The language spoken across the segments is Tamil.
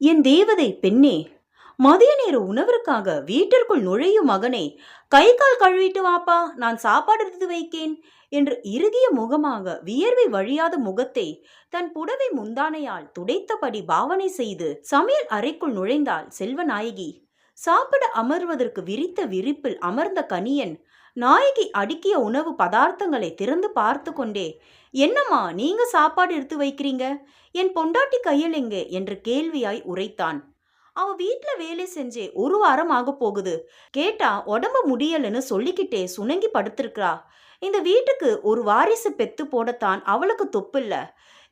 என் தேவதை பெண்ணே மதிய நேர உணவிற்காக வீட்டிற்குள் நுழையும் மகனே கை கால் கழுவிட்டு வாப்பா நான் சாப்பாடு எடுத்து வைக்கேன் என்று இறுகிய முகமாக வியர்வை வழியாத முகத்தை தன் புடவை முந்தானையால் துடைத்தபடி பாவனை செய்து சமையல் அறைக்குள் நுழைந்தாள் செல்வநாயகி. சாப்பிட அமர்வதற்கு விரித்த விரிப்பில் அமர்ந்த கனியன் நாயகி அடுக்கிய உணவு பதார்த்தங்களை திறந்து பார்த்து கொண்டே என்னம்மா நீங்க சாப்பாடு எடுத்து வைக்கிறீங்க? என் பொண்டாட்டி கையில் எங்கே? என்று கேள்வியாய் உரைத்தான். அவ வீட்டில் வேலை செஞ்சே ஒரு வாரம் ஆக போகுது. கேட்டா உடம்பு முடியலன்னு சொல்லிக்கிட்டே சுணங்கி படுத்திருக்கிறா. இந்த வீட்டுக்கு ஒரு வாரிசு பெத்து போடத்தான் அவளுக்கு தொப்பில்ல.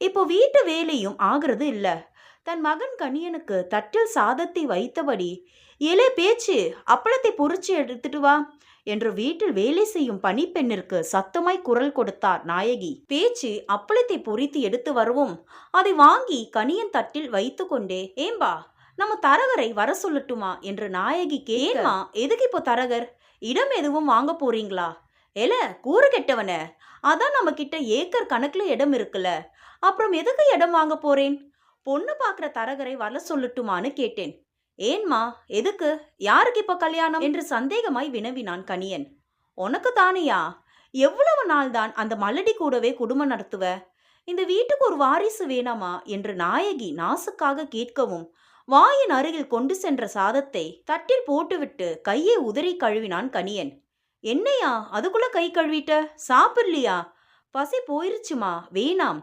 இப்போ வீட்டு வேலையும் ஆகிறது இல்லை. தன் மகன் கணியனுக்கு தட்டில் சாதத்தை வைத்தபடி ஏலே பேச்சு அப்பளத்தை பொறிச்சு எடுத்துட்டு வா. என்று வீட்டில் வேலை செய்யும் பணிப்பெண்ணிற்கு சத்தமாய் குரல் கொடுத்தார் நாயகி. பேச்சு அப்பளத்தை பொறித்து எடுத்து வரவும். அதை வாங்கி கனியன் தட்டில் வைத்துக்கொண்டே ஏம்பா நம்ம தரகரை வர சொல்லட்டுமா? என்று நாயகி கேமா எதுக்கு இப்போ தரகர்? இடம் எதுவும் வாங்க போறீங்களா? ஏல கூறு கெட்டவன அதான் நம்ம கிட்ட ஏக்கர் கணக்குல இடம் இருக்குல்ல அப்புறம் எதுக்கு இடம் வாங்க போறேன்? பொண்ணு பார்க்குற தரகரை வர சொல்லட்டுமான்னு கேட்டேன். ஏன்மா எதுக்கு? யாருக்கு இப்போ கல்யாணம்? என்று சந்தேகமாய் வினவினான் கணியன் உனக்கு தானியா? எவ்வளவு நாள் தான் அந்த மல்லடி கூடவே குடும்பம் நடத்துவ? இந்த வீட்டுக்கு ஒரு வாரிசு வேணாமா? என்று நாயகி நாசுக்காக கேட்கவும் வாயின் அருகில் கொண்டு சென்ற சாதத்தை தட்டில் போட்டுவிட்டு கையை உதறி கழுவினான் கணியன் என்னையா? அதுக்குள்ள கை கழுவிட்ட? சாப்பிடலையா? பசி போயிருச்சுமா? வேணாம்.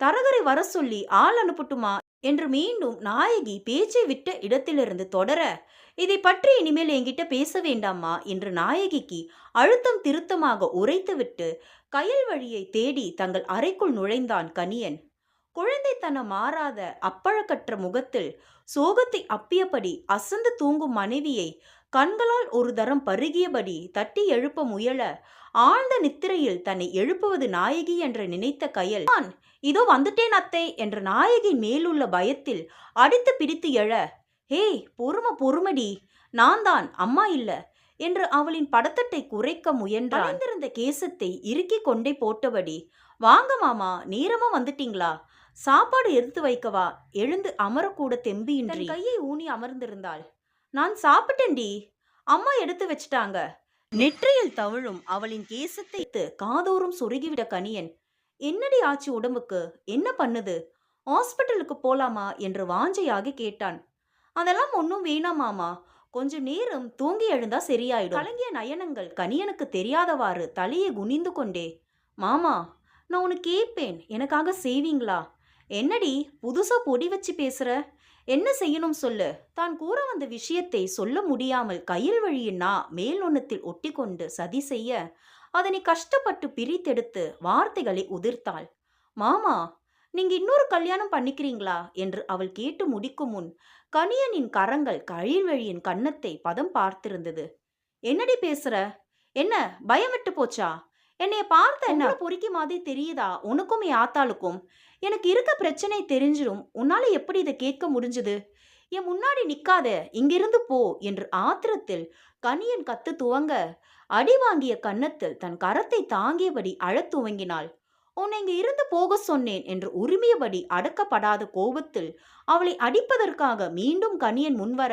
தரகரை வர சொல்லி ஆள் அனுப்பட்டுமா? என்று மீண்டும் நாயகி பேச்சை விட்ட இடத்திலிருந்து தொடர இதை பற்றி இனிமேல் என்கிட்ட பேச வேண்டாமா என்று நாயகிக்கு அழுத்தம் திருத்தமாக உரைத்துவிட்டு கயல் வழியை தேடி தங்கள் அறைக்குள் நுழைந்தான் கனியன். குழந்தைத்தனம் மாறாத அப்பழக்கற்ற முகத்தில் சோகத்தை அப்பியபடி அசந்து தூங்கும் மனைவியை கண்களால் ஒரு தரம் பருகியபடி தட்டி எழுப்ப முயல ஆழ்ந்த நித்திரையில் தன்னை எழுப்புவது நாயகி என்று நினைத்த கயல் தான் இதோ வந்துட்டேன் அத்தை என்ற நாயகின் மேலுள்ள பயத்தில் அடித்து பிடித்து எழ ஹே பொறும பொறுமடி. நான் தான் அம்மா இல்ல என்று அவளின் படத்தட்டை குறைக்க முயன்றான். வளைந்திருந்த கேசத்தை இறுக்கிக் கொண்டே போட்டபடி வாங்க மாமா நேரமா வந்துட்டீங்களா? சாப்பாடு எடுத்து வைக்கவா எழுந்து அமரக்கூட தெம்பியின்றி. கையை ஊனி அமர்ந்திருந்தாள். நான் சாப்பிட்டேன்டி. அம்மா எடுத்து வச்சிட்டாங்க. நெற்றியில் தவழும் அவளின் கேசத்தை காதோறும் சொருகிவிட கணியன் என்னடி ஆச்சு உடம்புக்கு? என்ன பண்ணுது? ஹாஸ்பிட்டலுக்கு போலாமா? என்று வாஞ்சையாக கேட்டான். அதெல்லாம் ஒன்றும் வேணாமாமா கொஞ்ச நேரம் தூங்கி எழுந்தா சரியாயிடும். கலங்கிய நயனங்கள் கனியனுக்கு தெரியாதவாறு தலையை குனிந்து கொண்டே மாமா நான் உனக்கு கேட்பேன் எனக்காக செய்வீங்களா? என்னடி புதுசா பொடி வச்சு பேசுற? என்ன செய்யணும் சொல்லு? தான் கூற வந்த விஷயத்தை சொல்ல முடியாமல் கையில் வழியின்னா மேல் ஒன்னத்தில் ஒட்டிக்கொண்டு சதி செய்ய அதனை கஷ்டப்பட்டு பிரித்தெடுத்து வார்த்தைகளை உதிர்த்தாள். மாமா நீங்க இன்னொரு கல்யாணம் பண்ணிக்கிறீங்களா? என்று அவள் கேட்டு முடிக்கும் முன் கணியனின் கரங்கள் கழில்வழியின் கன்னத்தை பதம் பார்த்திருந்தது. என்னடி பேசுற? என்ன பயம் விட்டு போச்சா? என்னைய பார்த்த என்ன? பொறுக்கி மாதிரி தெரியுதா? உனக்கும் என் ஆத்தாளுக்கும்? எனக்கு இருக்க பிரச்சனை தெரிஞ்சிடும் உன்னால எப்படி இதை கேட்க முடிஞ்சது? என் முன்னாடி நிற்காத இங்கிருந்து போ என்று ஆத்திரத்தில் கனியன் கத்து துவங்க அடி வாங்கிய கன்னத்தில் தன் கரத்தை தாங்கியபடி அழத் துவங்கினாள். உன்னை இங்கு இருந்து போக சொன்னேன் என்று உரிமையபடி அடக்கப்படாத கோபத்தில் அவளை அடிப்பதற்காக மீண்டும் கனியன் முன்வர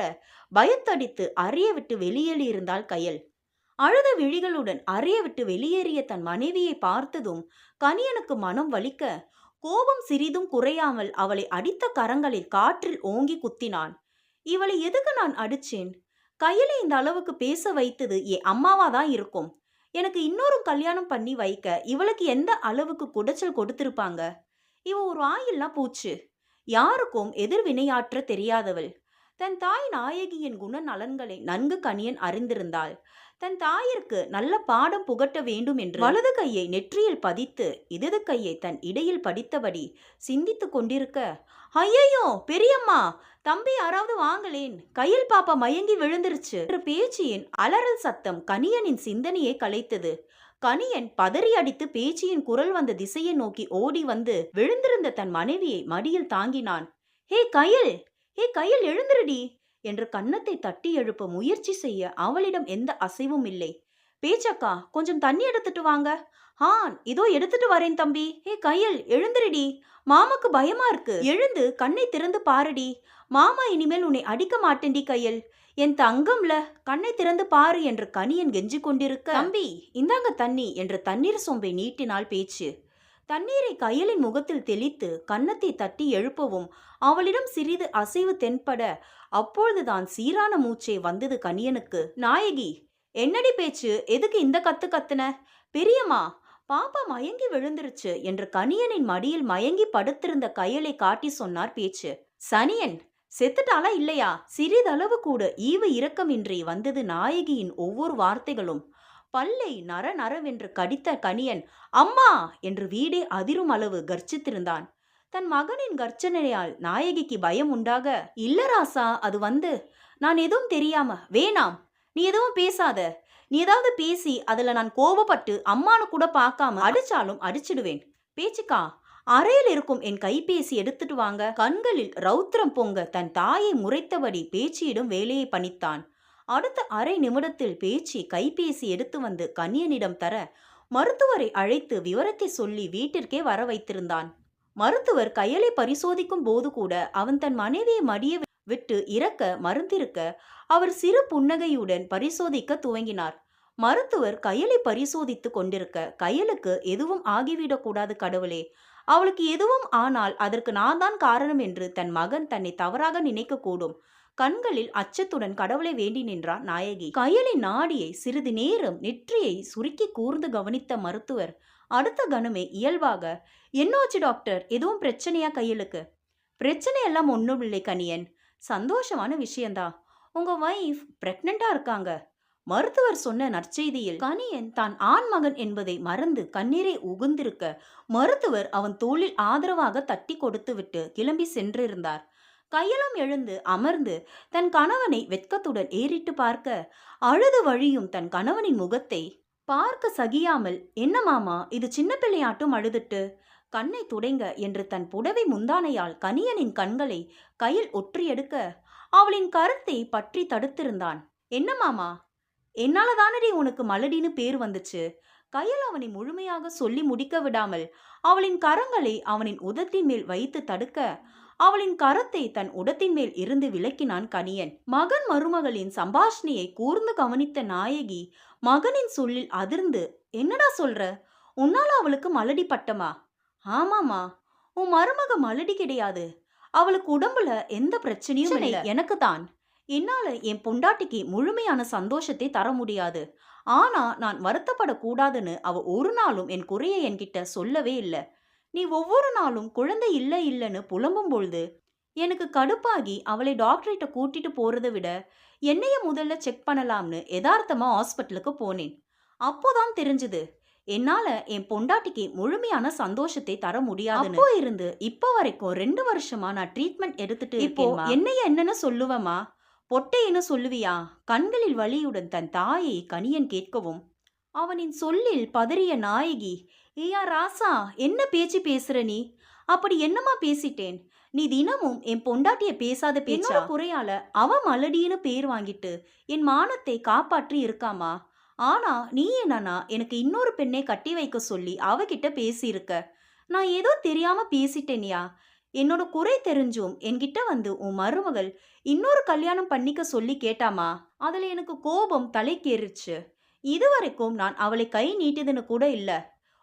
பயத்தடித்து அறைய விட்டு வெளியேறியிருந்தாள் கயல். அழுத விழிகளுடன் அறைய விட்டு வெளியேறிய தன் மனைவியை பார்த்ததும் கனியனுக்கு மனம் வலிக்க கோபம் சிறிதும் குறையாமல் அவளை அடித்த கரங்களில் காற்றில் ஓங்கி குத்தினான். இவளை எதுக்கு நான் அடிச்சேன்? கையில இந்த அளவுக்கு பேச வைத்தது என் அம்மாவா தான் இருக்கும். எனக்கு இன்னொரு கல்யாணம் பண்ணி வைக்க இவளுக்கு எந்த அளவுக்கு குடைச்சல் கொடுத்திருப்பாங்க? இவ ஒரு ஆயில்லாம் பூச்சு. யாருக்கும் எதிர்வினையாற்ற தெரியாதவள். தன் தாய் நாயகியின் குணநலன்களை நன்கு கணியன் அறிந்திருந்தாள். தன் தாயிற்கு நல்ல பாடம் புகட்ட வேண்டும் என்று வலது கையை நெற்றியில் பதித்து இடது கையை தன் இடையில் படித்தபடி சிந்தித்துக் கொண்டிருக்க ஐயையோ பெரியம்மா தம்பி யாராவது வாங்களேன். கையில் பாப்பா மயங்கி விழுந்துருச்சு. என்று பேச்சியின் அலறல் சத்தம் கணியனின் சிந்தனையை கலைத்தது. கணியன் பதறி அடித்து பேச்சியின் குரல் வந்த திசையை நோக்கி ஓடி வந்து விழுந்திருந்த தன் மனைவியை மடியில் தாங்கினான். ஹே கயல்! ஹே கயல் எழுந்துருடி. என்று கன்னத்தை தட்டி எழுப்ப முயற்சி செய்ய அவளிடம் எந்த அசைவும் இல்லை. பேச்சக்கா கொஞ்சம் தண்ணி எடுத்துட்டு வாங்க. ஆன் இதோ எடுத்துட்டு வரேன் தம்பி. ஏ கையல் எழுந்துருடி. மாமாக்கு பயமா இருக்கு. எழுந்து கண்ணை திறந்து பாருடி. மாமா இனிமேல் உன்னை அடிக்க மாட்டேன்டி கையல். என் தங்கம்ல கண்ணை திறந்து பாரு என்று கனியன் கெஞ்சி கொண்டிருக்க தம்பி இந்தாங்க தண்ணி என்று தண்ணீர் சொம்பை நீட்டினால் பேச்சு. தண்ணீரை கையலின் முகத்தில் தெளித்து கன்னத்தை தட்டி எழுப்பவும் அவளிடம் சிறிது அசைவு தென்பட அப்பொழுதுதான் சீரான மூச்சே வந்தது கணியனுக்கு நாயகி என்னடி பேச்சு? எதுக்கு இந்த கத்து கத்துன? பெரியம்மா பாப்பா மயங்கி விழுந்துருச்சு என்று கணியனின் மடியில் மயங்கி படுத்திருந்த கையலை காட்டி சொன்னார் பேச்சு. சனியன் செத்துட்டாளா இல்லையா? சிறிதளவு கூட. ஈவு இரக்கமின்றி வந்தது நாயகியின் ஒவ்வொரு வார்த்தைகளும். பல்லை நர நரவென்று கடித்த கணியன் அம்மா! என்று வீடே அதிரும் அளவு கர்ச்சித்திருந்தான். தன் மகனின் கர்ச்சனையால் நாயகிக்கு பயம் உண்டாக இல்ல ராசா அது வந்து. நான் எதுவும் தெரியாம வேணாம். நீ எதுவும் பேசாத. நீ ஏதாவது பேசி அதுல நான் கோபப்பட்டு அம்மானு கூட பார்க்காம அடிச்சாலும் அடிச்சிடுவேன். பேச்சுக்கா அறையில் இருக்கும் என் கைபேசி எடுத்துட்டு வாங்க. கண்களில் ரௌத்திரம் பொங்க தன் தாயை முறைத்தபடி பேச்சியிடம் வேலையை பணித்தான். அடுத்த அரை நிமிடத்தில் பேச்சு கைபேசி எடுத்து வந்து கண்ணியனிடம் தர மருத்துவரை அழைத்து விவரத்தை சொல்லி வீட்டிற்கே வர வைத்திருந்தான் மருத்துவர் கையலை பரிசோதிக்கும் போது கூட அவன் தன் மனைவியை மடிய விட்டு இறக்க மருந்திருக்க அவர் சிறு புன்னகையுடன் பரிசோதிக்க துவங்கினார். மருத்துவர் கையலை பரிசோதித்து கொண்டிருக்க கையலுக்கு எதுவும் ஆகிவிடக்கூடாது கடவுளே. அவளுக்கு எதுவும் ஆனால் அதற்கு நான் தான் காரணம் என்று தன் மகன் தன்னை தவறாக நினைக்கக்கூடும் கண்களில் அச்சத்துடன் கடவுளை வேண்டி நின்றார் நாயகி. கையலின் நாடியை சிறிது நேரம் நெற்றியை சுருக்கி கூர்ந்து கவனித்த மருத்துவர் அடுத்த கணமே இயல்பாக என்னாச்சு டாக்டர்? எதுவும் பிரச்சனையா கையலுக்கு பிரச்சனை எல்லாம் ஒன்றும் இல்லை கனியன். சந்தோஷமான விஷயந்தான் உங்க வைஃப் பிரெக்னண்டா இருக்காங்க. மருத்துவர் சொன்ன நற்செய்தியில் கனியன் தான் ஆண் மகன் என்பதை மறந்து கண்ணீரை உகுந்திருக்க மருத்துவர் அவன் தோளில் ஆதரவாக தட்டி கொடுத்துவிட்டு கிளம்பி சென்றிருந்தார். கையலம் எழுந்து அமர்ந்து தன் கணவனை வெட்கத்துடன் ஏறிட்டு பார்க்க அழுது வழியும் தன் கணவனின் முகத்தை பார்க்க சகியாமல் என்ன மாமா இது சின்ன பிள்ளையாட்டும் அழுதுட்டு கண்ணை துடைங்க என்று தன் புடவை முந்தானையால் கனியனின் கண்களை கையில் ஒற்றியெடுக்க அவளின் கருத்தை பற்றி தடுத்திருந்தான். என்ன மாமா என்னால தானடி உனக்கு மலடின்னு பேர் வந்துச்சு? கையில் அவனை முழுமையாக சொல்லி முடிக்க விடாமல் அவளின் கரங்களை அவனின் உதத்தின் மேல் வைத்து தடுக்க அவளின் கரத்தை தன் உடத்தின் மேல் இருந்து விலக்கினான் கனியன். மகன் மருமகளின் சம்பாஷணையை கூர்ந்து கவனித்த நாயகி மகனின் சொல்லில் அதிர்ந்து என்னடா சொல்ற? உன்னால அவளுக்கு மலடி பட்டமா? ஆமாமா உன் மருமக மலடி கிடையாது. அவளுக்கு உடம்புல எந்த பிரச்சனையும் இல்லை. எனக்கு தான். என்னால என் பொண்டாட்டிக்கு முழுமையான சந்தோஷத்தை தர முடியாது. ஆனா நான் வருத்தப்படக்கூடாதுன்னு அவ ஒரு நாளும் என் குறையை என்கிட்ட சொல்லவே இல்லை. நீ ஒவ்வொரு நாளும் குழந்தை இல்லை இல்லைன்னு புலம்பும் பொழுது எனக்கு கடுப்பாகி அவளை டாக்டர்கிட்ட கூட்டிட்டு போறதை விட என்னைய முதல்ல செக் பண்ணலாம்னு யதார்த்தமா ஹாஸ்பிட்டலுக்கு போனேன். அப்போதான் தெரிஞ்சது என்னால என் பொண்டாட்டிக்கு முழுமையான சந்தோஷத்தை தர முடியாது அப்போ இருந்து இப்போ வரைக்கும் ரெண்டு வருஷமா நான் ட்ரீட்மெண்ட் எடுத்துட்டு இப்போ என்னைய என்னன்னு சொல்லுவமா பொட்டைன்னு சொல்லுவியா? கண்களில் வலியுடன் தன் தாயை கனியன் கேட்கவும் அவனின் சொல்லில் பதறிய நாயகி ஏயா ராசா என்ன பேச்சு பேசுற நீ? அப்படி என்னமா பேசிட்டேன்? நீ தினமும் என் பொண்டாட்டிய பேசாத பேச்சா? குறையால அவ மலடின்னு பேர் வாங்கிட்டு என் மானத்தை காப்பாற்றி இருக்காமா? ஆனா நீ என்னன்னா எனக்கு இன்னொரு பெண்ணை கட்டி வைக்க சொல்லி அவகிட்ட பேசியிருக்க. நான் ஏதோ தெரியாம பேசிட்டேனியா. என்னோட குறை தெரிஞ்சும் என்கிட்ட வந்து உன் மருமகள் இன்னொரு கல்யாணம் பண்ணிக்க சொல்லி கேட்டாமா? அதுல எனக்கு கோபம் தலைக்கேறிச்சு. இதுவரைக்கும் நான் அவளை கை நீட்டியதுன்னு கூட இல்லை.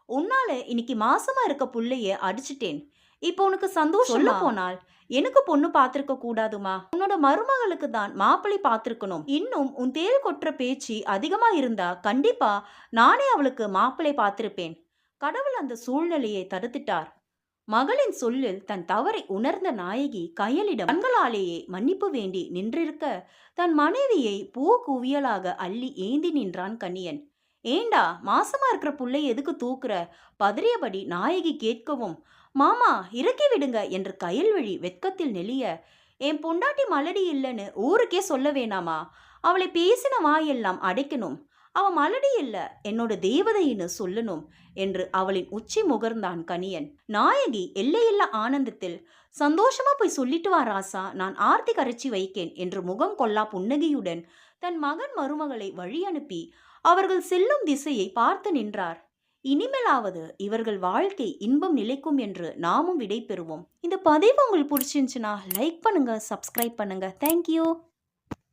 உன்னால இன்னைக்கு மாசமா இருக்க புள்ளைய அடிச்சிட்டேன். இப்போ உனக்கு சந்தோஷம் போனால்? எனக்கு பொண்ணு பார்த்திருக்க கூடாதுமா? உன்னோட மருமகளுக்கு தான் மாப்பிள்ளை பார்த்திருக்கணும். இன்னும் உன் தேல் கொட்டுற பேச்சு அதிகமா இருந்தா கண்டிப்பா நானே அவளுக்கு மாப்பிள்ளை பார்த்திருப்பேன். கடவுள் அந்த சூழ்நிலையை தடுத்துட்டார். மகளின் சொல்லில் தன் தவறை உணர்ந்த நாயகி கையலிடம் கண்களாலேயே மன்னிப்பு வேண்டி நின்றிருக்க தன் மனைவியை பூ குவியலாக அள்ளி ஏந்தி நின்றான் கண்ணியன். ஏண்டா மாசமா இருக்கிற புள்ளை எதுக்கு தூக்குற? பதறியபடி நாயகி கேட்கவும் மாமா இறக்கி விடுங்க என்று கயல்வழி வெட்கத்தில் நெளிய என் பொண்டாட்டி மலடி இல்லைன்னு ஊருக்கே சொல்ல வேணாமா? அவளை பேசின வாயெல்லாம் அடைக்கணும். அவ மலடி இல்ல என்னோட தேவதைன்னு சொல்லணும் என்று அவளின் உச்சி முகர்ந்தான் கனியன். நாயகி எல்லையில்லா ஆனந்தத்தில் சந்தோஷமா போய் சொல்லிட்டு வா ராசா நான் ஆர்த்தி கரைச்சி வைக்கேன் என்று முகம் கொல்லா புன்னகையுடன் தன் மகன் மருமகளை வழி அனுப்பி அவர்கள் செல்லும் திசையை பார்த்து நின்றார். இனிமேலாவது இவர்கள் வாழ்க்கை இன்பம் நிலைக்கும் என்று நாமும் விடை பெறுவோம் இந்த பதிவு உங்களுக்கு பிடிச்சிருந்துச்சுன்னா லைக் பண்ணுங்க சப்ஸ்கிரைப் பண்ணுங்க. தேங்க்யூ